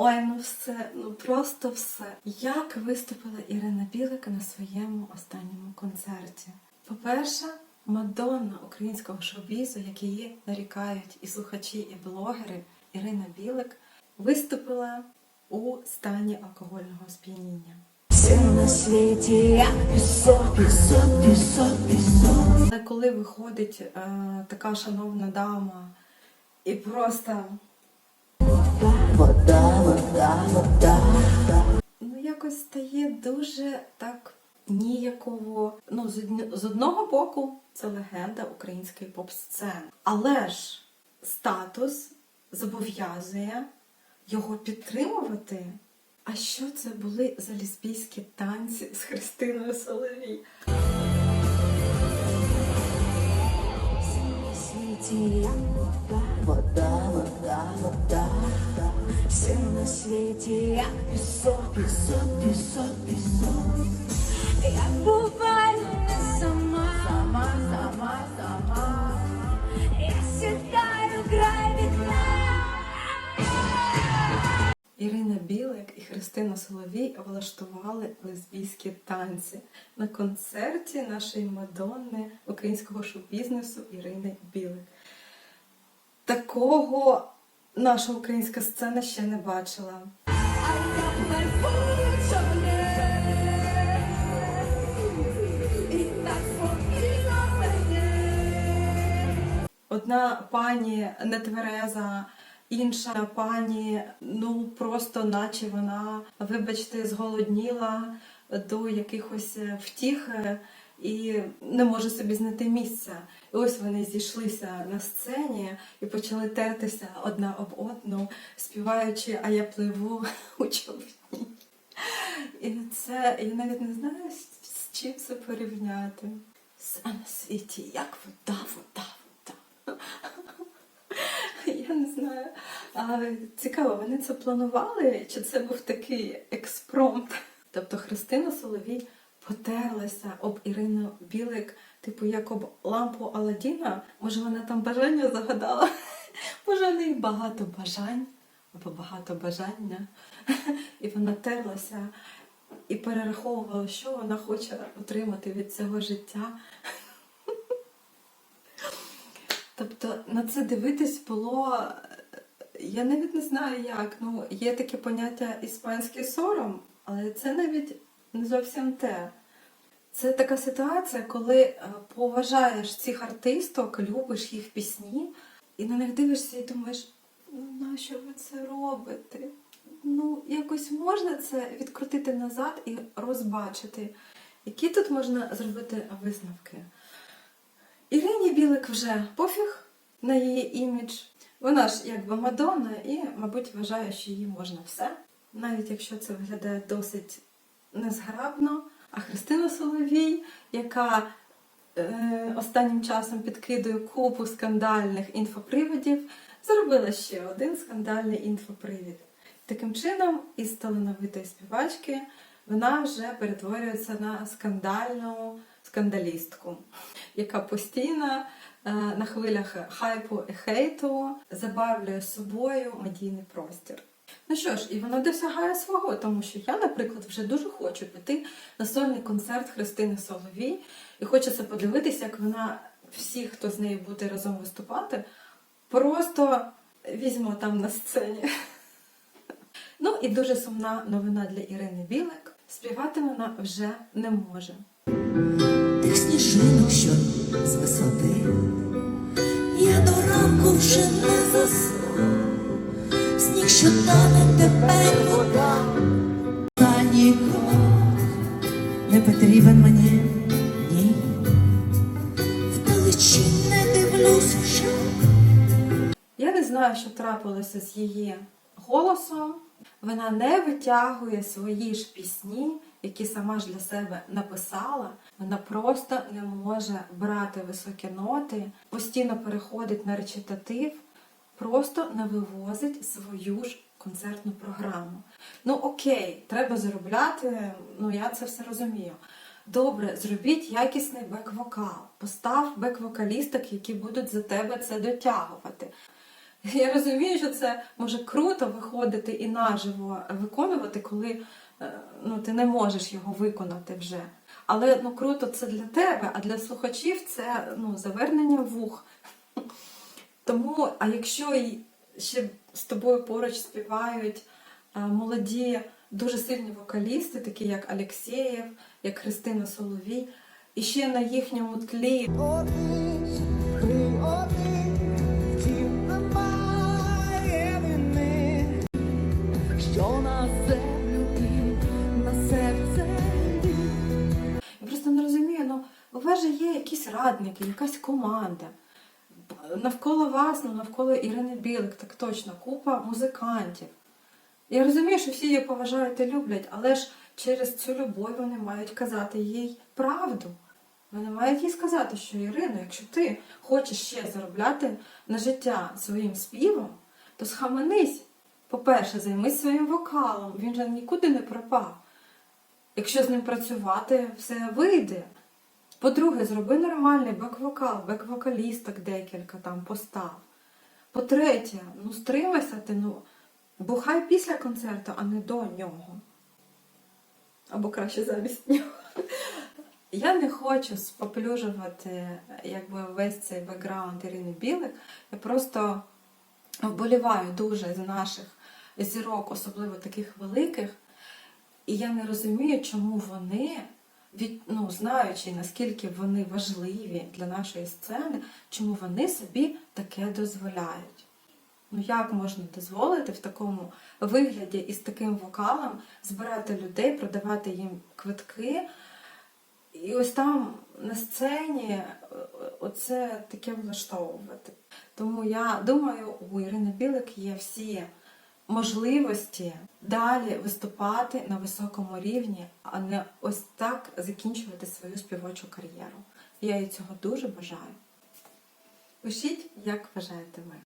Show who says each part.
Speaker 1: Ой, ну все, ну просто все. Як виступила Ірина Білик на своєму останньому концерті? По-перше, Мадонна українського шоу-бізу, як її нарікають і слухачі, і блогери, Ірина Білик виступила у стані алкогольного сп'яніння.
Speaker 2: Все на світі, як пісок, пісок, пісок, пісок.
Speaker 1: Але коли виходить е, така шановна дама і просто. Ну якось стає дуже так ніяково. Ну, з, одного боку, це легенда української поп-сцени. Але ж статус зобов'язує його підтримувати. А що це були за лесбійські танці з Христиною Соловій?
Speaker 2: Вода. Все на світі, як пісок, пісок, пісок, пісок. Я буваю сама, сама, сама, сама. Я сідаю край вікна.
Speaker 1: Ірина Білик і Христина Соловій влаштували лесбійські танці на концерті нашої Мадонни українського шоу-бізнесу Ірини Білик. Такого наша українська сцена ще не бачила. Одна пані нетвереза, інша пані, ну просто наче вона, вибачте, зголодніла до якихось втіх і не може собі знайти місця. І ось вони зійшлися на сцені і почали тертися одна об одну, співаючи А я пливу у човні. І це я навіть не знаю, з- чим це порівняти. Все на світі, як вода, вода, вода. Я не знаю. А, цікаво, вони це планували, чи це був такий експромт? Тобто Христина Соловій потерлася об Ірину Білик, типу як об лампу Аладдіна. Може, вона там бажання загадала? Може, в неї багато бажань або багато бажання. І вона терлася і перераховувала, що вона хоче отримати від цього життя. Тобто на це дивитись було. Я навіть не знаю як. Ну, є таке поняття іспанський сором, але це навіть не зовсім те. Це така ситуація, коли е, поважаєш цих артисток, любиш їх пісні, і на них дивишся і думаєш, ну нащо ви це робите? Ну, якось можна це відкрутити назад і розбачити, які тут можна зробити висновки. Ірині Білик вже пофіг на її імідж. Вона ж якби Мадонна і, мабуть, вважає, що їй можна все, навіть якщо це виглядає досить незграбно. А Христина Соловій, яка е, останнім часом підкидує купу скандальних інфоприводів, зробила ще один скандальний інфопривід. Таким чином, із талановитої співачки вона вже перетворюється на скандальну скандалістку, яка постійно е, на хвилях хайпу і хейту забавлює собою медійний простір. Ну що ж, і вона досягає свого, тому що я, наприклад, вже дуже хочу піти на сольний концерт Христини Соловій, і хочеться подивитися, як вона всіх, хто з нею буде разом виступати, просто візьме там на сцені. Ну і дуже сумна новина для Ірини Білик. Співати вона вже не може.
Speaker 3: тих сніжинок, що з висоти. Я до ранку вже не засну, що тане тепер вода, та нікого не потрібен мені, ні. Вдалечі не дивлюсь.
Speaker 1: Я не знаю, що трапилося з її голосом. Вона не витягує свої ж пісні, які сама ж для себе написала. Вона просто не може брати високі ноти, постійно переходить на речитатив, просто не вивозить свою ж концертну програму. Ну окей, треба заробляти, ну я це все розумію. Добре, зробіть якісний бек-вокал, постав бек-вокалісток, які будуть за тебе це дотягувати. Я розумію, що це може круто виходити і наживо виконувати, коли е, ну, ти не можеш його виконати вже. Але ну, круто це для тебе, а для слухачів це ну, завернення вух. Тому, а якщо ще з тобою поруч співають е, молоді, дуже сильні вокалісти, такі як Алексєєв, як Христина Соловій, і ще на їхньому тлі. Я просто не розумію, ну у вас же є якісь радники, якась команда. Навколо вас, ну навколо Ірини Білик, так точно, купа музикантів. Я розумію, що всі її поважають і люблять, але ж через цю любов вони мають казати їй правду. Вони мають їй сказати, що Ірино, якщо ти хочеш ще заробляти на життя своїм співом, то схаменись. По-перше, займись своїм вокалом, він же нікуди не пропав. Якщо з ним працювати, все вийде. По-друге, зроби нормальний бек-вокал, бек-вокалісток декілька там постав. По-третє, ну стримайся ти, ну бухай після концерту, а не до нього. Або краще замість нього. Я не хочу споплюжувати якби, весь цей бекграунд Ірини Білик. Я просто вболіваю дуже за наших зірок, особливо таких великих. І я не розумію, чому вони, від, ну, знаючи, наскільки вони важливі для нашої сцени, чому вони собі таке дозволяють. Ну як можна дозволити в такому вигляді і з таким вокалом збирати людей, продавати їм квитки? І ось там на сцені е, оце таке влаштовувати. Тому я думаю, у Ірини Білик є всі можливості далі виступати на високому рівні, а не ось так закінчувати свою співочу кар'єру. Я їй цього дуже бажаю. Пишіть, як вважаєте ви.